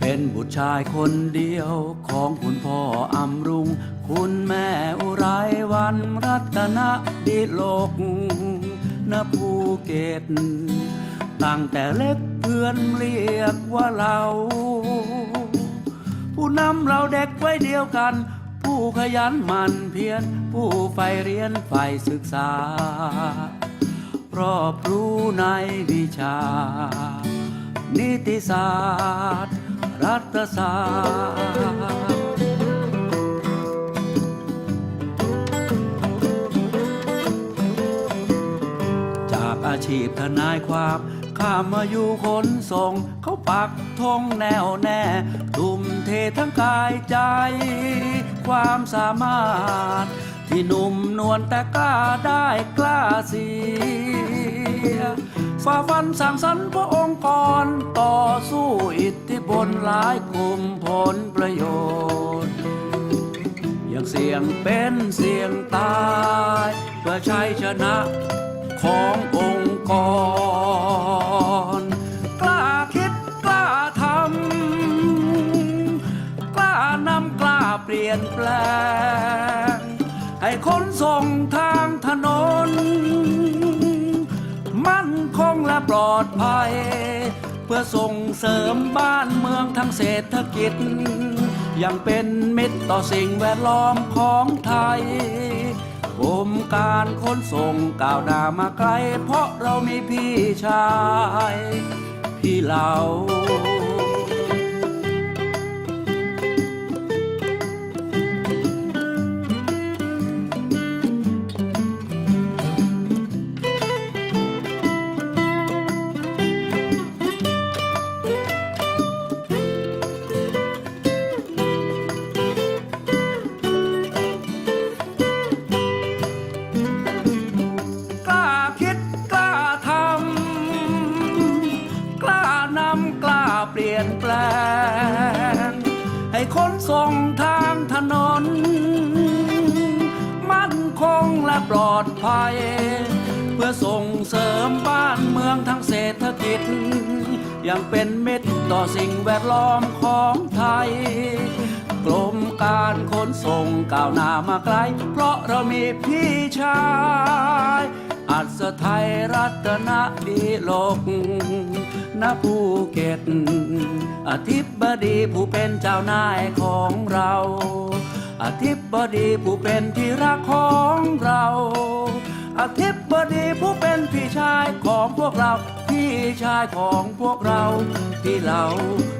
เป็นบุตรชายคนเดียวของคุณพ่ออำรุง คุณแม่อุไรวันรัตนดิโลกณภูเก็ตตั้งแต่เล็กเพื่อนเรียกว่าเรา ผู้นำเราเด็กไว้เดียวกัน ผู้ขยันหมันเพียรผู้ใฝ่เรียนใฝ่ศึกษารอบรู้ในวิชา นิติศาสตร์ รัฐศาสตร์จากอาชีพทนายความข้ามาอยู่ขนส่ง เขาปักธงแนวแน่ทุ่มเททั้งกายใจ ความสามารถ ที่หนุ่มนวลแต่กล้าได้กล้าเสียฝ่าฟันสั่งสรรค์พระองค์กรต่อสู้อิท ธิพลหลายกลุ่มผลประโยชน์ยังเสี่ยงเป็นเสี่ยงตายเพื่อชัยชนะขององค์กร กล้าคิดกล้าทำ กล้านำกล้าเปลี่ยนแปลง ให้คนส่งทางถนน มั่นคงและปลอดภัย พื่อส่งเสริมบ้านเมืองทางเศรษฐกิจ ยังเป็นมิตรต่อสิ่งแวดล้อมของไทยกรมการขนส่งก้าวหน้ามาไกล เพราะเรามีพี่ชาย พี่เหล่า ยนแปลง ให้คนส่งทางถนน มั่นคงและปลอดภัย เพื่อส่งเสริมบ้านเมืองทางเศรษฐกิจ ยังเป็นมิตรต่อสิ่งแวดล้อมของไทยกรมการขนส่งก้าวหน้ามาไกล เพราะเรามีพี่ชาย อัศไทยรัตนดีโลกณภูเก็ต อธิบดีผู้เป็นเจ้านายของเรา อธิบดีผู้เป็นที่รักของเรา อธิบดีผู้เป็นพี่ชายของพวกเรา พี่ชายของพวกเรา พี่เหลา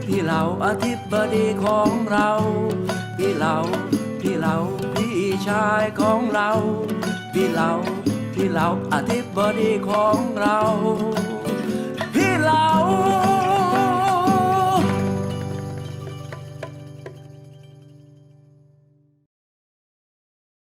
พี่เหลาอธิบดีของเรา พี่เหลาพี่เหลาพี่ชายของเรา พี่เหลา พี่เหลาอธิบดีของเรา พี่เหลา